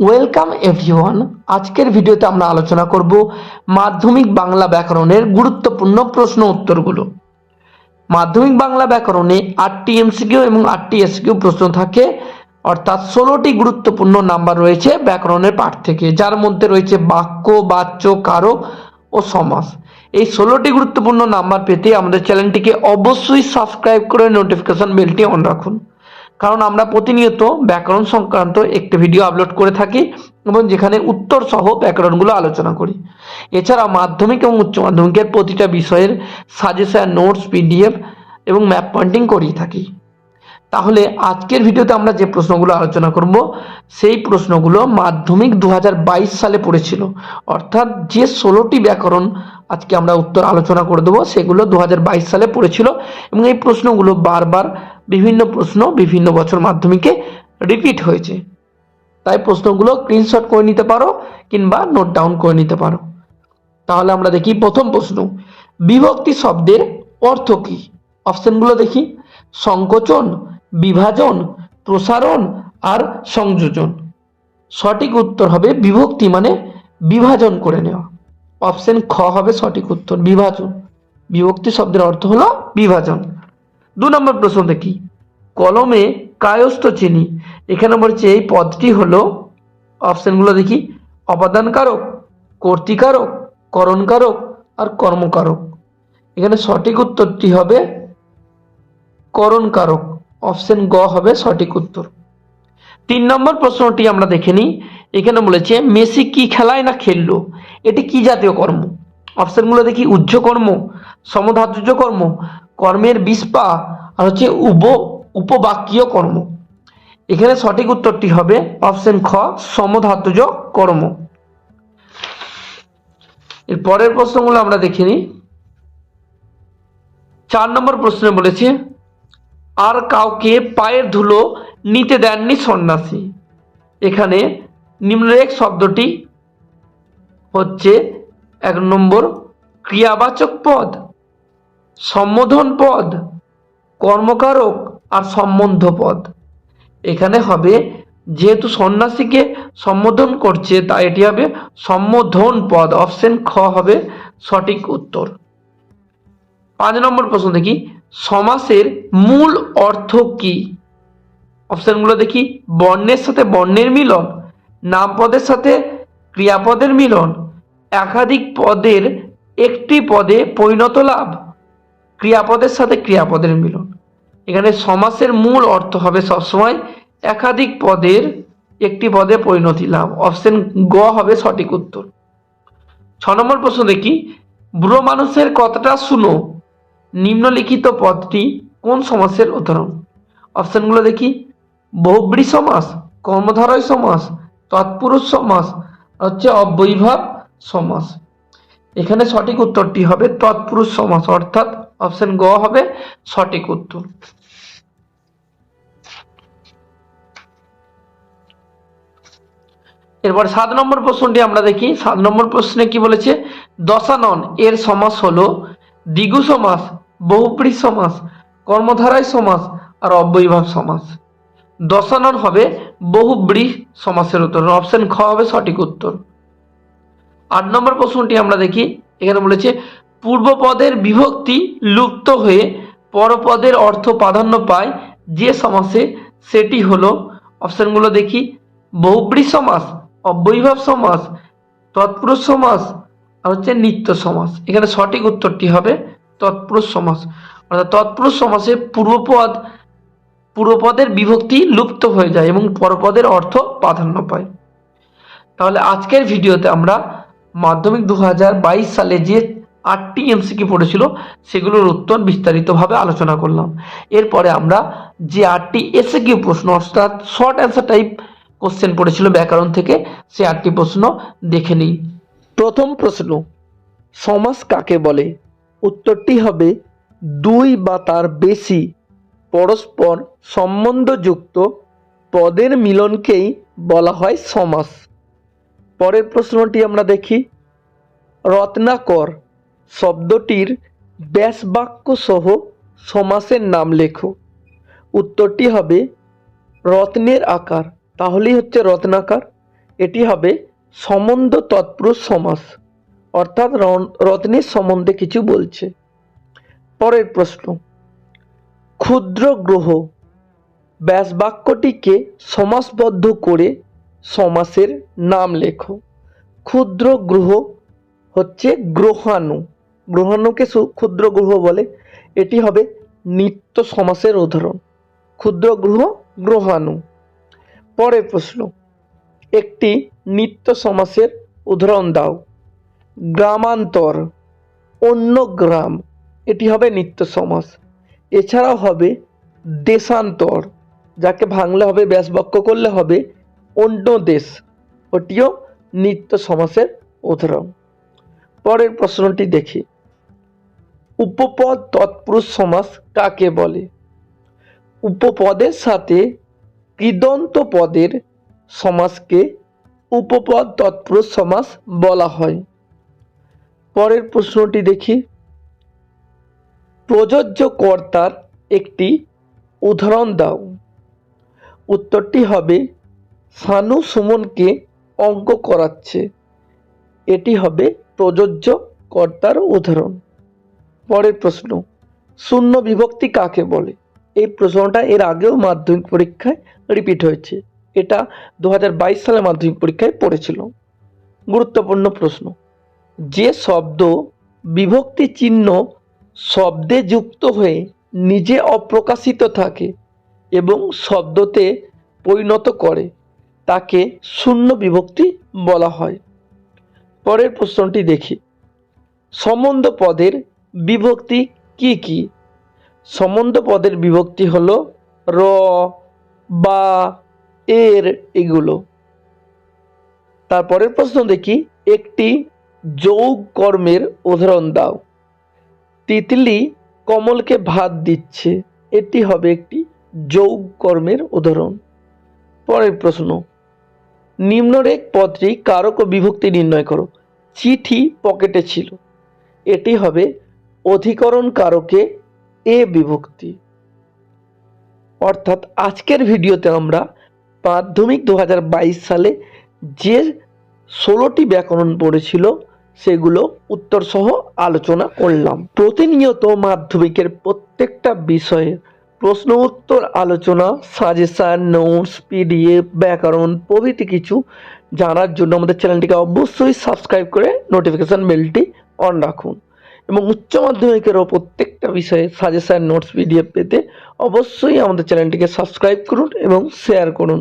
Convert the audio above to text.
Welcome everyone আজকের ভিডিওতে আমরা আলোচনা করব মাধ্যমিক বাংলা ব্যাকরণের গুরুত্বপূর্ণ প্রশ্ন উত্তরগুলো। মাধ্যমিক বাংলা ব্যাকরণে আটটি এমসিকিউ এবং আটটি এসকিউ প্রশ্ন থাকে। অর্থাৎ ষোলোটি গুরুত্বপূর্ণ নাম্বার রয়েছে ব্যাকরণের পাঠ থেকে, যার মধ্যে রয়েছে বাক্য, বাচ্য কারক ও সমাস। এই ষোলোটি গুরুত্বপূর্ণ নাম্বার পেতে আমাদের চ্যানেলটিকে অবশ্যই সাবস্ক্রাইব করে নোটিফিকেশন বেলটি অন রাখুন। কারণ আমরা প্রতিনিয়ত ব্যাকরণ সংক্রান্ত একটি ভিডিও আপলোড করে থাকি এবং যেখানে উত্তর সহ ব্যাকরণগুলো আলোচনা করি। এছাড়া মাধ্যমিক এবং উচ্চ মাধ্যমিকের প্রতিটা বিষয়ের সাজেশন নোটস পিডিএফ এবং ম্যাপ পয়েন্টিং করিয়ে থাকি। তাহলে আজকের ভিডিওতে আমরা যে প্রশ্নগুলো আলোচনা করব, সেই প্রশ্নগুলো মাধ্যমিক দু হাজার বাইশ সালে পড়েছিল। অর্থাৎ যে ষোলোটি ব্যাকরণ আজকে আমরা উত্তর আলোচনা করে দেবো, সেগুলো দু হাজার বাইশ সালে পড়েছিল এবং এই প্রশ্নগুলো বারবার বিভিন্ন প্রশ্ন বিভিন্ন বছর মাধ্যমিকে রিপিট হয়েছে। তাই প্রশ্নগুলো স্ক্রিনশট করে নিতে পারো কিংবা নোট ডাউন করে নিতে পারো। তাহলে আমরা দেখি প্রথম প্রশ্ন, বিভক্তি শব্দের অর্থ কী? অপশনগুলো দেখি, সংকোচন, বিভাজন, প্রসারণ আর সংযোজন। সঠিক উত্তর হবে বিভক্তি মানে বিভাজন করে নেওয়া। অপশন খ হবে সঠিক উত্তর, বিভাজন। বিভক্তি শব্দের অর্থ হলো বিভাজন। দু নম্বর প্রশ্ন দেখি কলমে কায়স্থ চিনি। এখানে বলছে এই পদটি হলো অপশনগুলো দেখি। অপাদানকারক কর্তিকারক, করণকারক আর কর্মকারক। এখানে সঠিক উত্তরটি হবে করণকারক। অপশন গ হবে সঠিক উত্তর। তিন নম্বর প্রশ্নটি আমরা দেখে নিই। এখানে বলেছে, মেসি কি খেলায় না খেললো? এটি কি জাতীয় কর্ম? অপশনগুলো দেখি উজ্জ কর্ম সমধাতুর্য কর্ম কর্মের বিস্পা আর হচ্ছে উপ, উপবাক্যীয় কর্ম। এখানে সঠিক উত্তরটি হবে অপশন খ, সমধাতুজ কর্ম। এর পরের প্রশ্নগুলো আমরা দেখে নিই। চার নম্বর প্রশ্নে বলেছে, আর কাউকে পায়ের ধুলো নিতে দেননি সন্ন্যাসী। এখানে নিম্নরেখ শব্দটি হচ্ছে এক নম্বর ক্রিয়াবাচক পদ। সম্বোধন পদ, কর্মকারক আর সম্বন্ধ পদ। এখানে হবে, যেহেতু সন্ন্যাসীকে সম্বোধন করছে, তাই এটি হবে সম্বোধন পদ, অপশন খ হবে সঠিক উত্তর। পাঁচ নম্বর প্রশ্ন দেখি, সমাসের মূল অর্থ কি? অপশনগুলো দেখি, বর্ণের সাথে বর্ণের মিলন, নামপদের সাথে ক্রিয়াপদের মিলন, একাধিক পদের একটি পদে পরিণত লাভ। ক্রিয়াপদের সাথে ক্রিয়াপদের মিলন। এখানে সমাসের মূল অর্থ হবে সবসময় একাধিক পদের একটি পদে পরিণতি লাভ। অপশন গ হবে সঠিক উত্তর। ছ নম্বর প্রশ্ন দেখি, বুড়ো মানুষের কথাটা শুনো। নিম্নলিখিত পদটি কোন সমাসের উদাহরণ? অপশনগুলো দেখি, বহুব্রী সমাস, কর্মধারয় সমাস, তৎপুরুষ সমাস হচ্ছে অবৈভাব সমাস। এখানে সঠিক উত্তরটি হবে তৎপুরুষ সমাস, অর্থাৎ অপশন গ হবে সঠিক উত্তর। এরপর সাত নম্বর প্রশ্নটি আমরা দেখি। সাত নম্বর প্রশ্নে কি বলেছে? দশানন এর সমাস হলো দ্বিগু সমাস বহুব্রী সমাস, কর্মধারায় সমাস আর অব্যয়ভাব সমাস। দশানন হবে বহুব্রী সমাসের উত্তর। অপশন খ হবে সঠিক উত্তর। আট নম্বর প্রশ্নটি আমরা দেখি। এখানে বলেছে পূর্বপদের বিভক্তি লুপ্ত হয়ে পরপদের অর্থ প্রাধান্য পায় যে সমাসে, সেটি হলো, অপশনগুলো দেখি বহুব্রী সমাস, অব্যয়ভাব সমাস, তৎপুরুষ সমাস, আর হচ্ছে নিত্য সমাস। এখানে সঠিক উত্তরটি হবে তৎপুরুষ সমাস। অর্থাৎ তৎপুরুষ সমাসে পূর্বপদ, পূর্বপদের বিভক্তি লুপ্ত হয়ে যায় এবং পরপদের অর্থ প্রাধান্য পায়। তাহলে আজকের ভিডিওতে আমরা মাধ্যমিক দু হাজার বাইশ সালে যে আটটি এমসিকি পড়েছিল সেগুলোর উত্তর বিস্তারিতভাবে আলোচনা করলাম। এরপরে আমরা যে আটটি এসে কিউ প্রশ্ন, অর্থাৎ শর্ট অ্যান্সার টাইপ কোশ্চেন পড়েছিল ব্যাকরণ থেকে, সে আটটি প্রশ্ন দেখে নিই। প্রথম প্রশ্ন, সমাস কাকে বলে? উত্তরটি হবে, দুই বা তার বেশি পরস্পর সম্বন্ধযুক্ত পদের মিলনকেই বলা হয় সমাস। পরের প্রশ্নটি আমরা দেখি, রত্নাকর শব্দটির ব্যাসবাক্য সহ সমাসের নাম লেখো। উত্তরটি হবে রত্নের আকার। তাহলেই হচ্ছে রত্নাকার। এটি হবে সম্বন্ধ তৎপুরুষ সমাস। অর্থাৎ রত্নের সম্বন্ধে কিছু বলছে। পরের প্রশ্ন। ক্ষুদ্র গ্রহ ব্যাস বাক্যটিকে সমাসবদ্ধ করে সমাসের নাম লেখো। ক্ষুদ্র গ্রহ হচ্ছে গ্রহাণু। গ্রহাণুকে ক্ষুদ্র গ্রহ বলে। এটি হবে নিত্য সমাসের উদাহরণ। ক্ষুদ্র গ্রহ, গ্রহাণু। পরের প্রশ্ন। একটি নিত্য সমাসের উদাহরণ দাও। গ্রামান্তর। অন্য গ্রাম। এটি হবে নিত্য সমাস। এছাড়াও হবে দেশান্তর, যাকে ভাঙলে হবে, ব্যাসবাক্য করলে হবে অন্য দেশ ওটিও নিত্য সমাসের উদাহরণ। পরের প্রশ্নটি দেখি। উপপদ তৎপুরুষ সমাস কাকে বলে? উপপদের সাথে কৃদন্ত পদের সমাসকে উপপদ তৎপুরুষ সমাস বলা হয়। পরের প্রশ্নটি দেখি। প্রযোজ্য কর্তার একটি উদাহরণ দাও। উত্তরটি হবে, সানু সুমনকে অঙ্ক করাচ্ছে। এটি হবে প্রযোজ্য কর্তার উদাহরণ। পরের প্রশ্ন, শূন্য বিভক্তি কাকে বলে? এই প্রশ্নটা এর আগেও মাধ্যমিক পরীক্ষায় রিপিট হয়েছে। এটা দু সালে মাধ্যমিক পরীক্ষায় পড়েছিল। গুরুত্বপূর্ণ প্রশ্ন, যে শব্দ বিভক্তি চিহ্ন শব্দে যুক্ত হয়ে নিজে অপ্রকাশিত থাকে এবং শব্দতে পরিণত করে, তাকে শূন্য বিভক্তি বলা হয়। পরের প্রশ্নটি দেখি, সম্বন্ধ পদের বিভক্তি কি কি? সম্বন্ধ পদের বিভক্তি হলো র, বা, এর এগুলো। তারপরের প্রশ্ন দেখি, একটি যৌগ কর্মের উদাহরণ দাও। তিতলি কমলকে ভাত দিচ্ছে, এটি হবে একটি যৌগ কর্মের উদাহরণ। পরের প্রশ্ন, নিম্নরেখ পদটি কারক ও বিভক্তি নির্ণয় করো। চিঠি পকেটে ছিল, এটি হবে অধিকরণ কারকে এ বিভক্তি। অর্থাৎ আজকের ভিডিওতে আমরা মাধ্যমিক দু হাজার বাইশ সালে যে ষোলোটি ব্যাকরণ পড়েছিল, সেগুলো উত্তর সহ আলোচনা করলাম। প্রতিনিয়ত মাধ্যমিকের প্রত্যেকটা বিষয়ের প্রশ্ন উত্তর, আলোচনা সাজেশান নোটস পিডিএফ ব্যাকরণ প্রভৃতি কিছু জানার জন্য আমাদের চ্যানেলটিকে অবশ্যই সাবস্ক্রাইব করে নোটিফিকেশান বেলটি অন রাখুন। এবং উচ্চ মাধ্যমিকেরও প্রত্যেকটা বিষয়ে সাজেশন নোটস পিডিএফ পেতে অবশ্যই আমাদের চ্যানেলটিকে সাবস্ক্রাইব করুন এবং শেয়ার করুন।